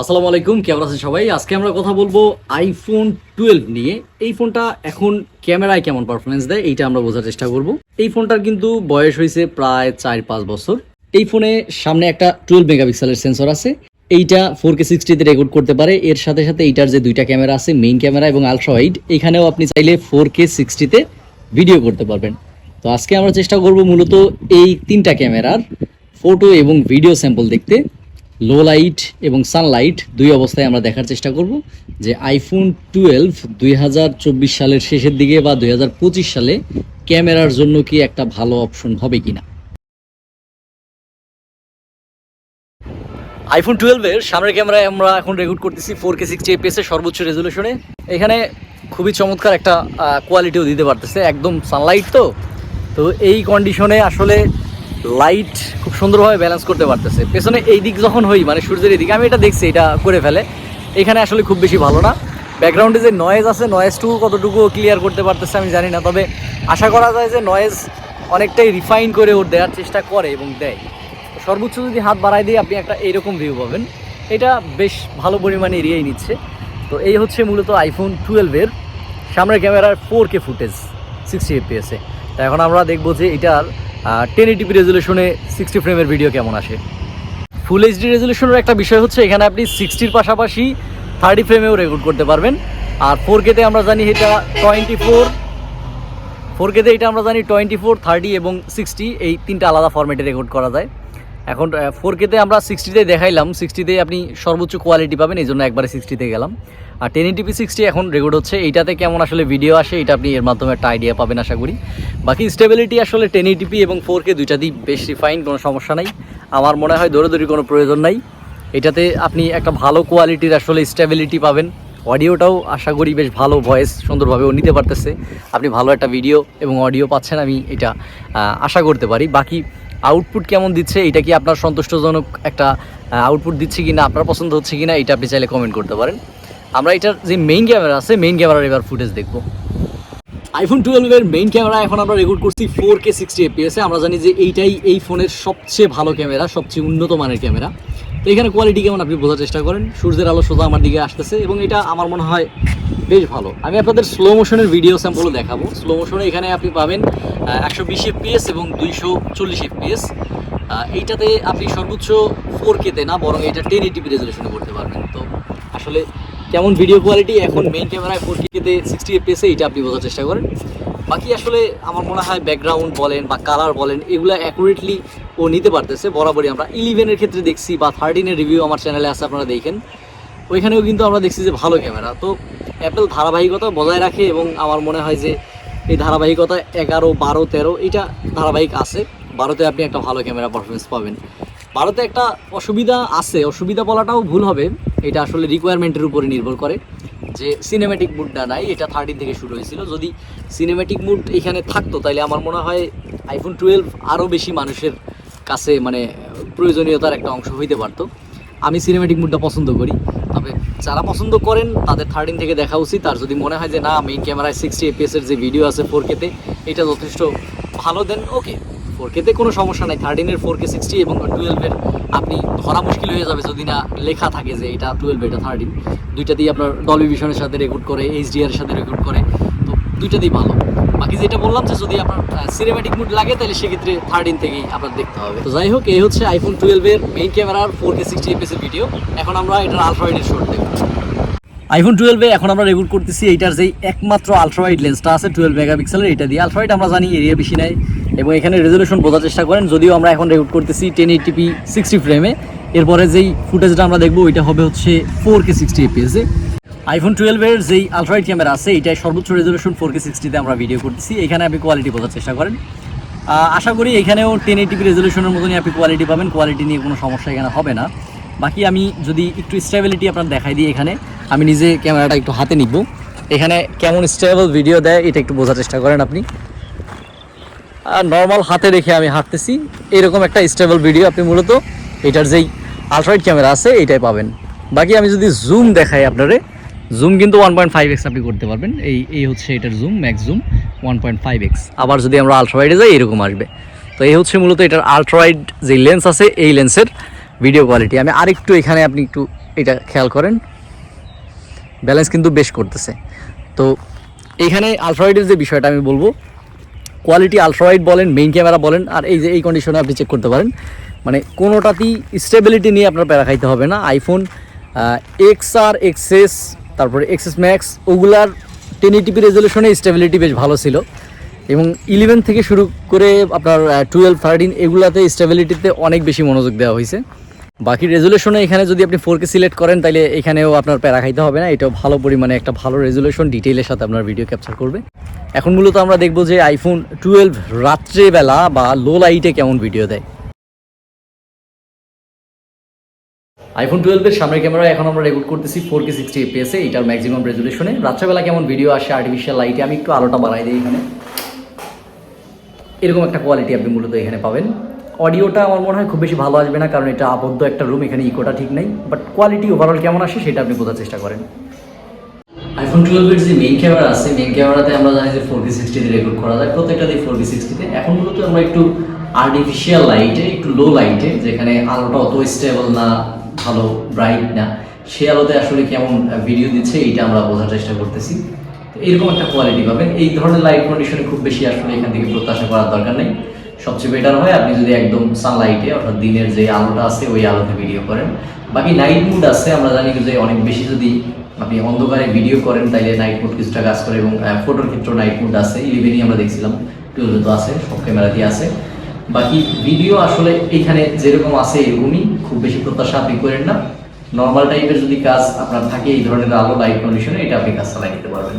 আসসালামু আলাইকুম, কেমন আছেন সবাই? আজকে আমরা কথা বলব আইফোন টুয়েলভ নিয়ে। এই ফোনটা এখন ক্যামেরায় কেমন পারফরমেন্স দেয়, এইটা আমরা বোঝার চেষ্টা করব। এই ফোনটার কিন্তু বয়স হয়েছে প্রায় চার পাঁচ বছর। এই ফোনে সামনে একটা টুয়েলভ মেগাপিক্সেলের সেন্সর আছে। এইটা ফোর কে সিক্সটিতে রেকর্ড করতে পারে। এর সাথে সাথে এইটার যে দুইটা ক্যামেরা আছে মেইন ক্যামেরা এবং আলট্রা ওয়াইড এখানেও আপনি চাইলে ফোর কে সিক্সটিতে ভিডিও করতে পারবেন। তো আজকে আমরা চেষ্টা করব মূলত এই তিনটা ক্যামেরার ফটো এবং ভিডিও স্যাম্পল দেখতে। লো লাইট এবং সানলাইট দুই অবস্থায় আমরা দেখার চেষ্টা করব যে আইফোন টুয়েলভ দুই সালের শেষের দিকে বা দু হাজার পঁচিশ সালে ক্যামেরার জন্য কি একটা ভালো অপশন হবে কিনা? আইফোন টুয়েলভের সামনের ক্যামেরায় আমরা এখন রেকর্ড করতেছি ফোর কে সিক্সটি এপিএস এর সর্বোচ্চ রেজলিউশনে এখানে খুবই চমৎকার একটা কোয়ালিটিও দিতে পারতেছে। একদম সানলাইট তো। তো এই কন্ডিশনে আসলে লাইট খুব সুন্দরভাবে ব্যালেন্স করতে পারতেছে। পেছনে এই দিক যখন হই মানে সূর্যের এই দিকে, আমি এটা দেখছি, এটা করে ফেলে। এখানে আসলে খুব বেশি ভালো না। ব্যাকগ্রাউন্ডে যে নয়েজ আছে নয়েজটুকু কতটুকু ক্লিয়ার করতে পারতেছে আমি জানি না, তবে আশা করা যায় যে নয়েজ অনেকটাই রিফাইন করে ওর দেওয়ার চেষ্টা করে এবং দেয়। সর্বোচ্চ যদি হাত বাড়ায় দিয়ে আপনি একটা এইরকম ভিউ পাবেন, এটা বেশ ভালো পরিমাণে এরিয়াই নিচ্ছে। তো এই হচ্ছে মূলত আইফোন টুয়েলভের সামনের ক্যামেরার ফোর কে ফুটেজ সিক্সটি এফপিএসে তা এখন আমরা দেখব যে এটার টেন এইটিপি রেজলিউশনে সিক্সটি ফ্রেমের ভিডিও কেমন আসে? ফুল এইচডি রেজলিউশনের একটা বিষয় হচ্ছে, এখানে আপনি সিক্সটির পাশাপাশি থার্টি ফ্রেমেও রেকর্ড করতে পারবেন। আর ফোর কেতে আমরা জানি এটা টোয়েন্টি ফোর ফোর কেতে এটা আমরা জানি টোয়েন্টি ফোর থার্টি এবং সিক্সটি এই তিনটা আলাদা ফরম্যাটে রেকর্ড করা যায়। এখন ফোর কেতে আমরা সিক্সটিতে দেখাইলাম। সিক্সটিতে আপনি সর্বোচ্চ কোয়ালিটি পাবেন, এই জন্য একবারে সিক্সটিতে গেলাম। আর টেন এইটিপি সিক্সটি এখন রেকর্ড হচ্ছে। এইটাতে কেমন আসলে ভিডিও আসে, এটা আপনি এর মাধ্যমে একটা আইডিয়া পাবেন, আশা করি। বাকি স্টেবিলিটি আসলে টেন এইটিপি এবং ফোর কে দুইটাতেই বেশ রিফাইন কোনো সমস্যা নাই। আমার মনে হয় দৌড়াদৌড়ি কোনো প্রয়োজন নাই। এটাতে আপনি একটা ভালো কোয়ালিটির আসলে স্টেবিলিটি পাবেন। অডিওটাও আশা করি বেশ ভালো ভয়েস সুন্দরভাবে ও নিতে পারতেছে। আপনি ভালো একটা ভিডিও এবং অডিও পাচ্ছেন, আমি এটা আশা করতে পারি। বাকি আউটপুট কেমন দিচ্ছে, এটা কি আপনার সন্তুষ্টজনক একটা আউটপুট দিচ্ছে কি না আপনার পছন্দ হচ্ছে কি না এটা আপনি চাইলে কমেন্ট করতে পারেন। আমরা এটার যে মেইন ক্যামেরা আছে মেইন ক্যামেরার এবার ফুটেজ দেখব। আইফোন টুয়েলভের মেইন ক্যামেরা এখন আমরা রেকর্ড করছি ফোর কে সিক্সটি এপিএসে আমরা জানি যে এইটাই এই ফোনের সবচেয়ে ভালো ক্যামেরা সবচেয়ে উন্নত মানের ক্যামেরা তো এখানে কোয়ালিটি কেমন আপনি বোঝার চেষ্টা করেন? সূর্যের আলো সোজা আমার দিকে আসতেছে এবং এটা আমার মনে হয় বেশ ভালো। আমি আপনাদের স্লো মোশনের ভিডিও স্যাম্পলও দেখাবো। স্লো মোশনে এখানে আপনি পাবেন একশো বিশ এফপিএস এবং দুইশো চল্লিশ এফপিএস এইটাতে আপনি সর্বোচ্চ ফোর কেতে না, বরং এটা টেন এইটিপি রেজলিউশনে করতে পারবেন। তো আসলে কেমন ভিডিও কোয়ালিটি এখন মেইন ক্যামেরায় ফোর কেতে সিক্সটি এফপিএসে এটা আপনি বোঝার চেষ্টা করেন। বাকি আসলে আমার মনে হয় ব্যাকগ্রাউন্ড বলেন বা কালার বলেন, এগুলো অ্যাকুরেটলি ও নিতে পারতেছে। বরাবরই আমরা ইলেভেনের ক্ষেত্রে দেখছি বা থার্টিনের রিভিউ আমার চ্যানেলে আছে, আপনারা দেখেন। ওইখানেও কিন্তু আমরা দেখছি যে ভালো ক্যামেরা তো অ্যাপেল ধারাবাহিকতা বজায় রাখে এবং আমার মনে হয় যে এই ধারাবাহিকতা এগারো, বারো, তেরো, এটা ধারাবাহিক আছে। বারোতে আপনি একটা ভালো ক্যামেরা পারফরমেন্স পাবেন। ভারতে একটা অসুবিধা আছে। অসুবিধা বলাটাও ভুল হবে। এটা আসলে রিকোয়ারমেন্টের উপরে নির্ভর করে যে সিনেম্যাটিক মুডটা নাই। এটা থার্টিন থেকে শুরু হয়েছিল। যদি সিনেম্যাটিক মুড এখানে থাকতো তাহলে আমার মনে হয় আইফোন টুয়েলভ আরও বেশি মানুষের কাছে মানে প্রয়োজনীয়তার একটা অংশ হইতে পারতো। আমি সিনেম্যাটিক মুডটা পছন্দ করি। তবে যারা পছন্দ করেন, তাদের থার্টিন থেকে দেখা উচিত। আর যদি মনে হয় যে, না মেইন ক্যামেরায় সিক্সটি এপিএসের যে ভিডিও আছে ফোর কেতে এটা যথেষ্ট ভালো দেন ওকে ফোর কেতে কোনো সমস্যা নাই। থার্টিনের ফোর কে সিক্সটি এবং টুয়েলভের আপনি ধরা মুশকিল হয়ে যাবে যদি না লেখা থাকে যে, এটা টুয়েলভ এটা থার্টিন দুইটাতেই আপনার ডলবি ভিশনের সাথে রেকর্ড করে এইচডিআর সাথে রেকর্ড করে, তো দুইটা দিয়ে ভালো। বাকি যেটা বললাম যে যদি আপনার সিনেম্যাটিক মুড লাগে, তাহলে সেক্ষেত্রে থার্টিন থেকেই আপনার দেখতে হবে। তো যাই হোক, এই হচ্ছে আইফোন টুয়েলভের মেইন ক্যামেরার ফোর কে সিক্সটি এপিএসের ভিডিও এখন আমরা এটার আলট্রাওয়াইডের শট দেখব। আইফোন টুয়েলভে এখন আমরা রেকর্ড করতেছি এইটার যেই একমাত্র আলট্রাওয়াইড লেন্সটা আছে টুয়েলভ মেগাপিক্সেলের এটা দিয়ে। আলট্রাওয়াইড আমরা জানি এরিয়া বেশি নেয় এবং এখানে রেজলিউশন বোঝার চেষ্টা করেন। যদিও আমরা এখন রেকর্ড করতেছি টেন এইটিপি সিক্সটি ফ্রেমে এরপরে যেই ফুটেজটা আমরা দেখব, ওইটা হবে হচ্ছে ফোর কে সিক্সটি এপিএসে আইফোন টুয়েলভের যেই আলট্রাইড ক্যামেরা আছে, এটাই সর্বোচ্চ রেজলিউশন ফোর কে সিক্সটিতে আমরা ভিডিও করতেছি। এখানে আপনি কোয়ালিটি বোঝার চেষ্টা করেন। আশা করি এখানেও টেন এইটিপি রেজলিউশনের মতনই আপনি কোয়ালিটি পাবেন। কোয়ালিটি নিয়ে কোনো সমস্যা এখানে হবে না। বাকি আমি যদি একটু স্টেবিলিটি আপনার দেখাই দিই এখানে, আমি নিজে ক্যামেরাটা একটু হাতে নিব। এখানে কেমন স্টেবল ভিডিও দেয়, এটা একটু বোঝার চেষ্টা করেন আপনি। নর্মাল হাতে রেখে আমি হাঁটতেছি। এরকম একটা স্টেবল ভিডিও আপনি মূলত এটার যেই আলট্রাইড ক্যামেরা আছে, এটাই পাবেন। বাকি আমি যদি জুম দেখাই আপনারে জুম কিন্তু ওয়ান পয়েন্ট ফাইভ এক্স আপনি করতে পারবেন। এই এই হচ্ছে এটার zoom max zoom one point five x আবার যদি আমরা আলট্রাওয়াইডে যাই, এরকম আসবে। তো এই হচ্ছে মূলত এটার আলট্রাওয়াইড যে লেন্স আছে, এই লেন্সের ভিডিও কোয়ালিটি আমি আরেকটু এখানে আপনি একটু এটা খেয়াল করেন। ব্যালেন্স কিন্তু বেশ করতেছে। তো এইখানে আলট্রাওয়াইডের যে বিষয়টা আমি বলব কোয়ালিটি আলট্রাওয়াইড বলেন মেইন ক্যামেরা বলেন, আর এই যে এই কন্ডিশনে আপনি চেক করতে পারেন। মানে কোনোটাতেই স্টেবিলিটি নিয়ে আপনার প্যারা খাইতে হবে না। আইফোন এক্স আর এক্সএস তারপরে এক্সএস ম্যাক্স ওগুলার টেন এইটিপি রেজলিউশনে স্টেবিলিটি বেশ ভালো ছিল। এবং ইলেভেন থেকে শুরু করে আপনার টুয়েলভ থার্টিন এগুলাতে স্টেবিলিটিতে অনেক বেশি মনোযোগ দেওয়া হয়েছে। বাকি রেজুলেশনে এখানে যদি আপনি ফোর কে সিলেক্ট করেন তাহলে এখানেও আপনার প্যারা খাইতে হবে না। এটাও ভালো পরিমাণে একটা ভালো রেজুলেশন ডিটেইলের সাথে আপনার ভিডিও ক্যাপচার করবে। এখন মূলত আমরা দেখব যে আইফোন টুয়েলভ রাত্রেবেলা বা লো লাইটে কেমন ভিডিও দেয়। আইফোন টুয়েলভের সামনের ক্যামেরা এখন আমরা রেকর্ড করতেছি ফোর কে সিক্সটি এপিএসে এটার ম্যাক্সিমাম রেজুলেশনে রাত্রেবেলা কেমন ভিডিও আসে আর্টিফিশিয়াল লাইটে আমি একটু আলোটা বাড়াই দিই এখানে। এরকম একটা কোয়ালিটি আপনি মূলত এখানে পাবেন। অডিওটা আমার মনে হয় খুব বেশি ভালো আসবে না, কারণ এটা আবদ্ধ একটা রুম এখানে ইকোটা ঠিক নেই। বাট কোয়ালিটি ওভারঅল কেমন আসে সেটা আপনি বোঝার চেষ্টা করেন। আইফোন টুয়েলভের যে মেইন ক্যামেরা আছে মেইন ক্যামেরাতে আমরা জানি যে ফোর কে সিক্সটিতে রেকর্ড করা যায়। প্রত্যেকটা দিয়ে ফোর কে সিক্সটিতে এখন মূলত আমরা একটু আর্টিফিশিয়াল লাইটে একটু লো লাইটে যেখানে আলোটা অত স্টেবল না ভালো ব্রাইট না। সে আলোতে আসলে কেমন ভিডিও দিচ্ছে, এইটা আমরা বোঝার চেষ্টা করতেছি। এরকম একটা কোয়ালিটি পাবেন। এই ধরনের লাইট কন্ডিশনে খুব বেশি আসলে এখান থেকে প্রত্যাশা করার দরকার নেই। সবচেয়ে বেটার হয় আপনি যদি একদম সানলাইটে অর্থাৎ দিনের যে আলোটা আছে, ওই আলোতে ভিডিও করেন। বাকি নাইট মুড আছে, আমরা জানি যে অনেক বেশি যদি আপনি অন্ধকারে ভিডিও করেন, তাইলে নাইট মুড কিছুটা কাজ করে এবং ফটোর ক্ষেত্রে নাইট মুড আছে। ইলেভেনই আমরা দেখছিলাম। টুয়েলভে তো আছে, সব ক্যামেরাতেই আছে। বাকি ভিডিও আসলে এখানে যেরকম আছে এরকমই, খুব বেশি প্রত্যাশা আপনি করেন না। নর্মাল টাইপের যদি কাজ আপনার থাকে, এই ধরনের আলো লাইট কন্ডিশনে এটা আপনি কাজ চালাই নিতে পারবেন।